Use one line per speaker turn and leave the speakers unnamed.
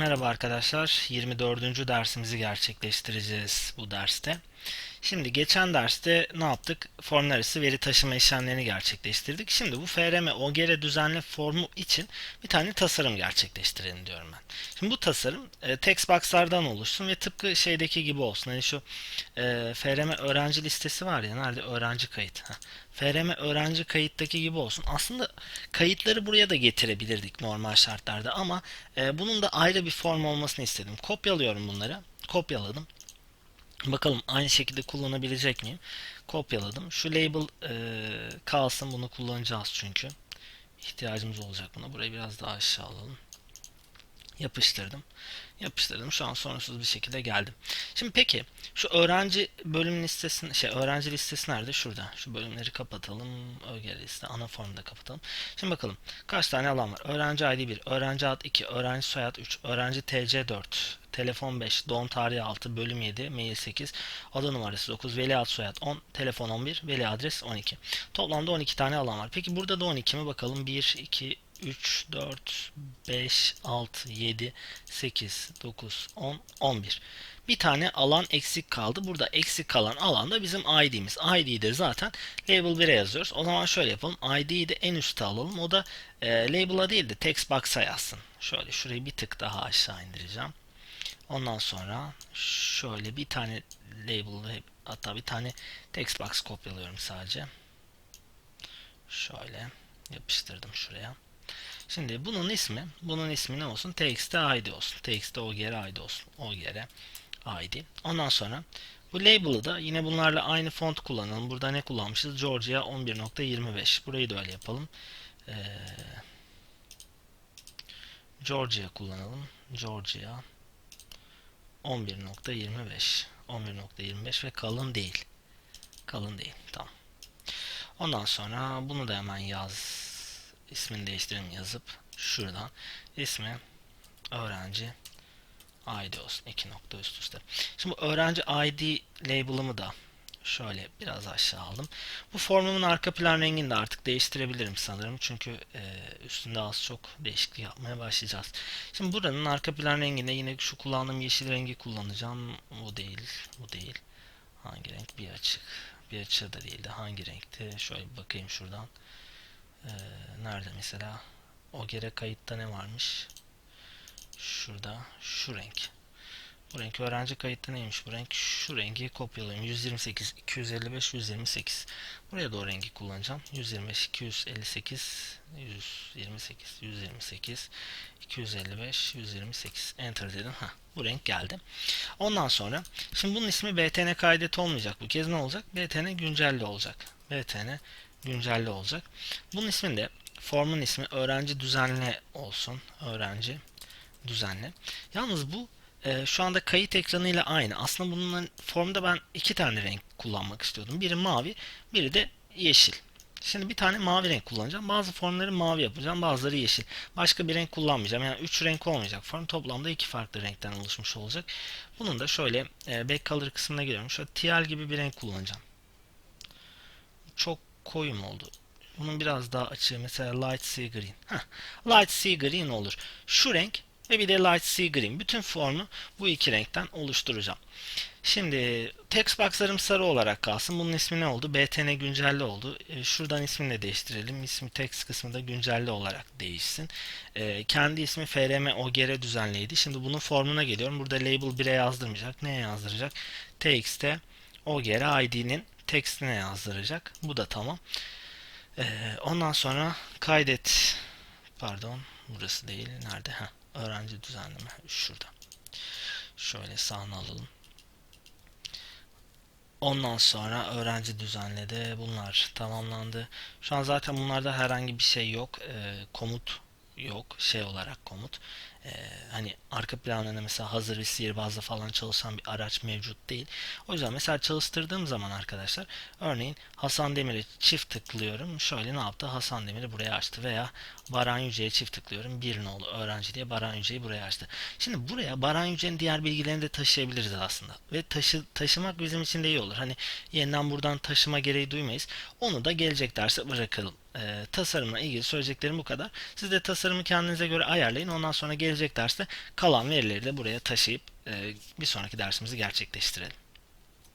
Merhaba arkadaşlar. 24. dersimizi gerçekleştireceğiz bu derste. Şimdi geçen derste ne yaptık? Formlar arası veri taşıma işlemlerini gerçekleştirdik. Şimdi bu FRM OGR düzenli formu için bir tane tasarım gerçekleştirelim diyorum ben. Şimdi bu tasarım e, text box'lardan oluşsun ve tıpkı şeydeki gibi olsun. Hani şu e, FRM öğrenci listesi var ya nerede öğrenci kayıt. Heh. FRM öğrenci kayıttaki gibi olsun. Aslında kayıtları buraya da getirebilirdik normal şartlarda ama e, bunun da ayrı bir form olmasını istedim. Kopyalıyorum bunları. Kopyaladım. Bakalım aynı şekilde kullanabilecek miyim? Kopyaladım. Şu label e, kalsın. Bunu kullanacağız çünkü. İhtiyacımız olacak buna. Burayı biraz daha aşağı alalım. Yapıştırdım. Yapıştırdım. Şu an sorunsuz bir şekilde geldim. Şimdi peki şu öğrenci bölüm listesinin şey öğrenci listesi nerede? Şurada. Şu bölümleri kapatalım. ÖGR liste ana formda kapatalım. Şimdi bakalım kaç tane alan var? Öğrenci ID 1, öğrenci ad 2, öğrenci soyad 3, öğrenci TC 4, telefon 5, doğum tarihi 6, bölüm 7, mail 8, oda numarası 9, veli ad soyad 10, telefon 11, veli adres 12. Toplamda 12 tane alan var. Peki burada da 12 mi? Bakalım 1, 2, 3, 4, 5, 6, 7, 8, 9, 10, 11. Bir tane alan eksik kaldı. Burada eksik kalan alan da bizim ID'miz. ID'yi de zaten label 1'e yazıyoruz. O zaman şöyle yapalım. ID'yi de en üste alalım. O da e, label'a değil de text box'a yazsın. Şöyle şurayı bir tık daha aşağı indireceğim. Ondan sonra şöyle bir tane label hatta bir tane text box kopyalıyorum sadece. Şöyle yapıştırdım şuraya. Şimdi bunun ismi, bunun ismi ne olsun? TXT ID olsun. TXT OGR ID olsun. OGR ID. Ondan sonra bu label'ı da yine bunlarla aynı font kullanalım. Burada ne kullanmışız? Georgia 11.25. Burayı da öyle yapalım. Ee, Georgia kullanalım. Georgia 11.25 11.25 ve kalın değil. Kalın değil. Tamam. Ondan sonra bunu da hemen yaz. İsmini değiştirelim yazıp şuradan ismi öğrenci ID olsun. iki nokta üst üste. Şimdi bu öğrenci ID label'ımı da şöyle biraz aşağı aldım. Bu formumun arka plan rengini de artık değiştirebilirim sanırım. Çünkü e, üstünde az çok değişiklik yapmaya başlayacağız. Şimdi buranın arka plan renginde yine şu kullandığım yeşil rengi kullanacağım. Bu değil. Bu değil. Hangi renk? Bir açık. Bir açığı da değildi. Hangi renkti? Şöyle bakayım şuradan. Ee, nerede mesela? O gere kayıtta ne varmış? Şurada. Şu renk. Bu renk öğrenci kayıtta neymiş bu renk? Şu rengi kopyalayayım. 128, 255, 128. Buraya da o rengi kullanacağım. 125, 258, 128, 128, 255, 128. Enter dedim. Ha, bu renk geldi. Ondan sonra şimdi bunun ismi btn kaydet olmayacak. Bu kez ne olacak? btn güncelli olacak. btn güncelli olacak. Bunun isminde formun ismi öğrenci düzenli olsun. Öğrenci düzenli. Yalnız bu e, şu anda kayıt ekranıyla aynı. Aslında bunun formda ben iki tane renk kullanmak istiyordum. Biri mavi, biri de yeşil. Şimdi bir tane mavi renk kullanacağım. Bazı formları mavi yapacağım, bazıları yeşil. Başka bir renk kullanmayacağım. Yani üç renk olmayacak form. Toplamda iki farklı renkten oluşmuş olacak. Bunun da şöyle e, back color kısmına giriyorum. Şöyle TL gibi bir renk kullanacağım. Çok koyu mu oldu? Bunun biraz daha açığı mesela light sea green. Heh, light sea green olur. Şu renk ve bir de light sea green. Bütün formu bu iki renkten oluşturacağım. Şimdi text box'larım sarı olarak kalsın. Bunun ismi ne oldu? btn güncelli oldu. E, şuradan ismini de değiştirelim. İsmi text kısmı da güncelli olarak değişsin. E, kendi ismi frm ogr düzenliydi. Şimdi bunun formuna geliyorum. Burada label 1'e yazdırmayacak. Neye yazdıracak? txt ogr id'nin textine yazdıracak. Bu da tamam. E, ondan sonra kaydet pardon burası değil. Nerede? Heh öğrenci düzenleme şurada. Şöyle sağını alalım. Ondan sonra öğrenci düzenledi. Bunlar tamamlandı. Şu an zaten bunlarda herhangi bir şey yok. E, komut yok. Şey olarak komut. E, hani arka planında mesela hazır bir sihirbazla falan çalışan bir araç mevcut değil. O yüzden mesela çalıştırdığım zaman arkadaşlar örneğin Hasan Demir'e çift tıklıyorum. Şöyle ne yaptı? Hasan Demir'i buraya açtı veya Baran Yüce'ye çift tıklıyorum. Bir nolu öğrenci diye Baran Yüce'yi buraya açtı. Şimdi buraya Baran Yüce'nin diğer bilgilerini de taşıyabiliriz aslında. Ve taşı, taşımak bizim için de iyi olur. Hani yeniden buradan taşıma gereği duymayız. Onu da gelecek derse bırakalım e, tasarımla ilgili söyleyeceklerim bu kadar. Siz de tasarımı kendinize göre ayarlayın. Ondan sonra gelecek derste kalan verileri de buraya taşıyıp e, bir sonraki dersimizi gerçekleştirelim.